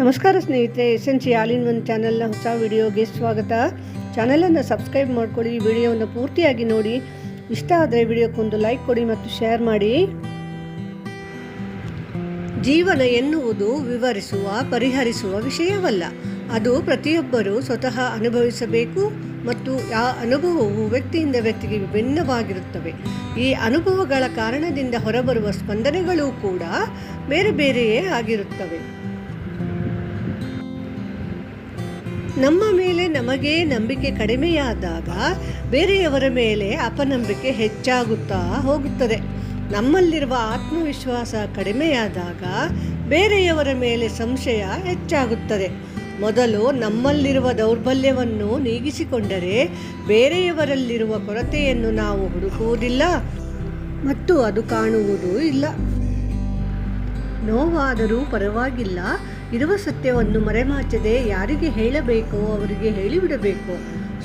ನಮಸ್ಕಾರ ಸ್ನೇಹಿತರೆ S N C all in one ಚಾನಲ್ನ ಹೊಸ ವಿಡಿಯೋಗೆ ಸ್ವಾಗತ. ಚಾನಲನ್ನು ಸಬ್ಸ್ಕ್ರೈಬ್ ಮಾಡ್ಕೊಳ್ಳಿ, ವಿಡಿಯೋವನ್ನು ಪೂರ್ತಿಯಾಗಿ ನೋಡಿ. ಇಷ್ಟ ಆದರೆ ವಿಡಿಯೋಕ್ಕೊಂದು ಲೈಕ್ ಕೊಡಿ ಮತ್ತು ಶೇರ್ ಮಾಡಿ. ಜೀವನ ಎನ್ನುವುದು ವಿವರಿಸುವ, ಪರಿಹರಿಸುವ ವಿಷಯವಲ್ಲ. ಅದು ಪ್ರತಿಯೊಬ್ಬರೂ ಸ್ವತಃ ಅನುಭವಿಸಬೇಕು ಮತ್ತು ಆ ಅನುಭವವು ವ್ಯಕ್ತಿಯಿಂದ ವ್ಯಕ್ತಿಗೆ ವಿಭಿನ್ನವಾಗಿರುತ್ತವೆ. ಈ ಅನುಭವಗಳ ಕಾರಣದಿಂದ ಹೊರಬರುವ ಸ್ಪಂದನೆಗಳು ಕೂಡ ಬೇರೆ ಬೇರೆಯೇ ಆಗಿರುತ್ತವೆ. ನಮ್ಮ ಮೇಲೆ ನಮಗೆ ನಂಬಿಕೆ ಕಡಿಮೆಯಾದಾಗ ಬೇರೆಯವರ ಮೇಲೆ ಅಪನಂಬಿಕೆ ಹೆಚ್ಚಾಗುತ್ತಾ ಹೋಗುತ್ತದೆ. ನಮ್ಮಲ್ಲಿರುವ ಆತ್ಮವಿಶ್ವಾಸ ಕಡಿಮೆಯಾದಾಗ ಬೇರೆಯವರ ಮೇಲೆ ಸಂಶಯ ಹೆಚ್ಚಾಗುತ್ತದೆ. ಮೊದಲು ನಮ್ಮಲ್ಲಿರುವ ದೌರ್ಬಲ್ಯವನ್ನು ನೀಗಿಸಿಕೊಂಡರೆ ಬೇರೆಯವರಲ್ಲಿರುವ ಕೊರತೆಯನ್ನು ನಾವು ಹುಡುಕುವುದಿಲ್ಲ ಮತ್ತು ಅದು ಕಾಣುವುದೂ ಇಲ್ಲ. ನೋವಾದರೂ ಪರವಾಗಿಲ್ಲ. ಇರುವ ಸತ್ಯವನ್ನು ಮರೆಮಾಚದೆ ಯಾರಿಗೆ ಹೇಳಬೇಕೋ ಅವರಿಗೆ ಹೇಳಿಬಿಡಬೇಕು.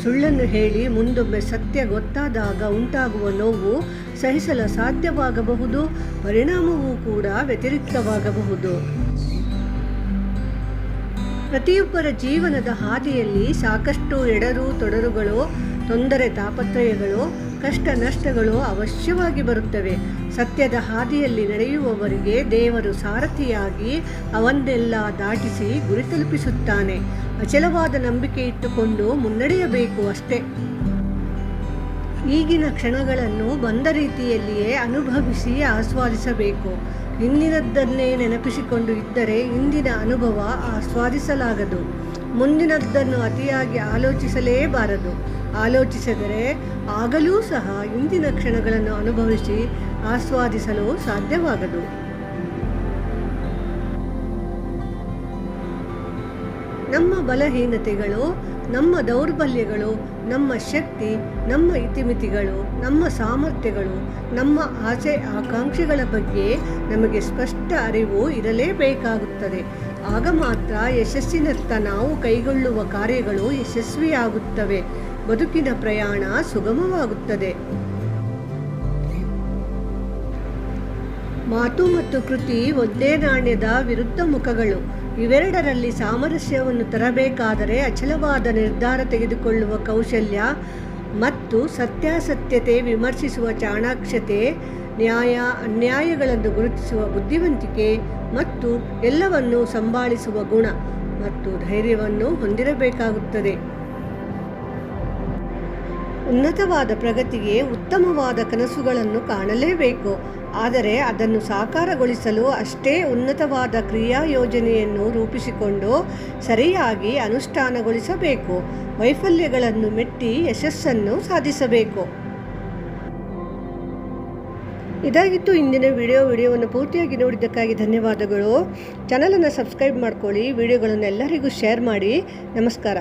ಸುಳ್ಳನ್ನು ಹೇಳಿ ಮುಂದೊಮ್ಮೆ ಸತ್ಯ ಗೊತ್ತಾದಾಗ ಉಂಟಾಗುವ ನೋವು ಸಹಿಸಲು ಸಾಧ್ಯವಾಗಬಹುದು, ಪರಿಣಾಮವೂ ಕೂಡ ವ್ಯತಿರಿಕ್ತವಾಗಬಹುದು. ಪ್ರತಿಯೊಬ್ಬರ ಜೀವನದ ಹಾದಿಯಲ್ಲಿ ಸಾಕಷ್ಟು ಎಡರು ತೊಡರುಗಳು ತೊಂದರೆ ತಾಪತ್ರಯಗಳು, ಕಷ್ಟ ನಷ್ಟಗಳು ಅವಶ್ಯವಾಗಿ ಬರುತ್ತವೆ. ಸತ್ಯದ ಹಾದಿಯಲ್ಲಿ ನಡೆಯುವವರಿಗೆ ದೇವರು ಸಾರಥಿಯಾಗಿ ಅವನ್ನೆಲ್ಲ ದಾಟಿಸಿ ಗುರಿ ತಲುಪಿಸುತ್ತಾನೆ. ಅಚಲವಾದ ನಂಬಿಕೆ ಇಟ್ಟುಕೊಂಡು ಮುನ್ನಡೆಯಬೇಕು ಅಷ್ಟೇ. ಈಗಿನ ಕ್ಷಣಗಳನ್ನು ಬಂದ ರೀತಿಯಲ್ಲಿಯೇ ಅನುಭವಿಸಿ ಆಸ್ವಾದಿಸಬೇಕು. ಹಿಂದಿನದ್ದನ್ನೇ ನೆನಪಿಸಿಕೊಂಡು ಇದ್ದರೆ ಇಂದಿನ ಅನುಭವ ಆಸ್ವಾದಿಸಲಾಗದು. ಮುಂದಿನದ್ದನ್ನು ಅತಿಯಾಗಿ ಆಲೋಚಿಸಲೇಬಾರದು. ಆಲೋಚಿಸಿದರೆ ಆಗಲೂ ಸಹ ಇಂದಿನ ಕ್ಷಣಗಳನ್ನು ಅನುಭವಿಸಿ ಆಸ್ವಾದಿಸಲು ಸಾಧ್ಯವಾಗದು. ನಮ್ಮ ಬಲಹೀನತೆಗಳು, ನಮ್ಮ ದೌರ್ಬಲ್ಯಗಳು, ನಮ್ಮ ಶಕ್ತಿ, ನಮ್ಮ ಇತಿಮಿತಿಗಳು, ನಮ್ಮ ಸಾಮರ್ಥ್ಯಗಳು, ನಮ್ಮ ಆಸೆ ಆಕಾಂಕ್ಷೆಗಳ ಬಗ್ಗೆ ನಮಗೆ ಸ್ಪಷ್ಟ ಅರಿವು ಇರಲೇಬೇಕಾಗುತ್ತದೆ. ಆಗ ಮಾತ್ರ ಯಶಸ್ಸಿನತ್ತ ನಾವು ಕೈಗೊಳ್ಳುವ ಕಾರ್ಯಗಳು ಯಶಸ್ವಿಯಾಗುತ್ತವೆ. ಬದುಕಿನ ಪ್ರಯಾಣ ಸುಗಮವಾಗುತ್ತದೆ. ಮಾತು ಮತ್ತು ಕೃತಿ ಒಂದೇ ನಾಣ್ಯದ ವಿರುದ್ಧ ಮುಖಗಳು. ಇವೆರಡರಲ್ಲಿ ಸಾಮರಸ್ಯವನ್ನು ತರಬೇಕಾದರೆ ಅಚಲವಾದ ನಿರ್ಧಾರ ತೆಗೆದುಕೊಳ್ಳುವ ಕೌಶಲ್ಯ ಮತ್ತು ಸತ್ಯಾಸತ್ಯತೆ ವಿಮರ್ಶಿಸುವ ಚಾಣಾಕ್ಷತೆ, ನ್ಯಾಯ, ಅನ್ಯಾಯಗಳನ್ನು ಗುರುತಿಸುವ ಬುದ್ಧಿವಂತಿಕೆ ಮತ್ತು ಎಲ್ಲವನ್ನು ಸಂಭಾಳಿಸುವ ಗುಣ ಮತ್ತು ಧೈರ್ಯವನ್ನು ಹೊಂದಿರಬೇಕಾಗುತ್ತದೆ. ಉನ್ನತವಾದ ಪ್ರಗತಿಗೆ ಉತ್ತಮವಾದ ಕನಸುಗಳನ್ನು ಕಾಣಲೇಬೇಕು. ಆದರೆ ಅದನ್ನು ಸಾಕಾರಗೊಳಿಸಲು ಅಷ್ಟೇ ಉನ್ನತವಾದ ಕ್ರಿಯಾ ಯೋಜನೆಯನ್ನು ರೂಪಿಸಿಕೊಂಡು ಸರಿಯಾಗಿ ಅನುಷ್ಠಾನಗೊಳಿಸಬೇಕು. ವೈಫಲ್ಯಗಳನ್ನು ಮೆಟ್ಟಿ ಯಶಸ್ಸನ್ನು ಸಾಧಿಸಬೇಕು. ಇದಾಗಿತ್ತು ಇಂದಿನ ವಿಡಿಯೋ. ವಿಡಿಯೋವನ್ನು ಪೂರ್ತಿಯಾಗಿ ನೋಡಿದ್ದಕ್ಕಾಗಿ ಧನ್ಯವಾದಗಳು. ಚಾನಲನ್ನು ಸಬ್ಸ್ಕ್ರೈಬ್ ಮಾಡ್ಕೊಳ್ಳಿ. ವಿಡಿಯೋಗಳನ್ನು ಎಲ್ಲರಿಗೂ ಶೇರ್ ಮಾಡಿ. ನಮಸ್ಕಾರ.